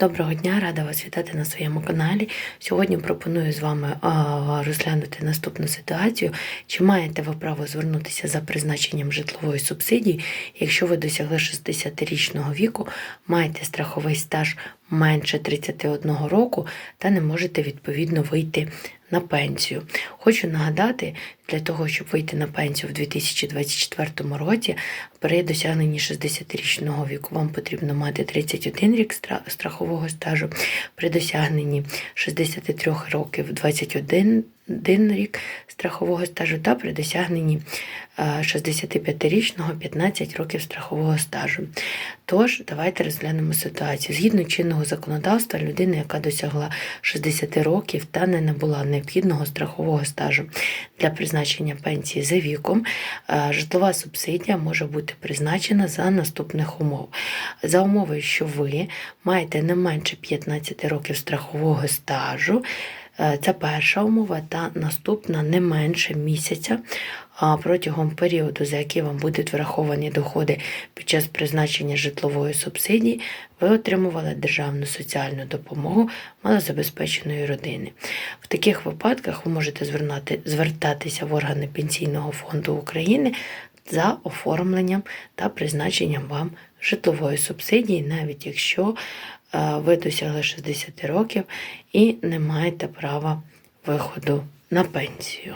Доброго дня, рада вас вітати на своєму каналі. Сьогодні пропоную з вами розглянути наступну ситуацію. Чи маєте ви право звернутися за призначенням житлової субсидії, якщо ви досягли 60-річного віку, маєте страховий стаж менше 31 року та не можете відповідно вийти на пенсію. Хочу нагадати, для того, щоб вийти на пенсію в 2024 році, при досягненні 60-річного віку вам потрібно мати 31 рік стра- страхового стажу, при досягненні 63 років 21 один рік страхового стажу та при досягненні е, 65-річного 15 років страхового стажу. Тож, давайте розглянемо ситуацію. Згідно чинного законодавства, людина, яка досягла 60 років та не набула необхідного страхового стажу для призначення пенсії за віком, е, житлова субсидія може бути призначена за наступних умов. За умови, що ви маєте не менше 15 років страхового стажу. Е, Це перша умова, та наступна не менше місяця протягом періоду, за який вам будуть враховані доходи під час призначення житлової субсидії, ви отримували державну соціальну допомогу малозабезпеченої родини. В таких випадках ви можете звернати, звертатися в органи Пенсійного фонду України за оформленням та призначенням вам житлової субсидії, навіть якщо ви досягли 60 років і не маєте права виходу на пенсію.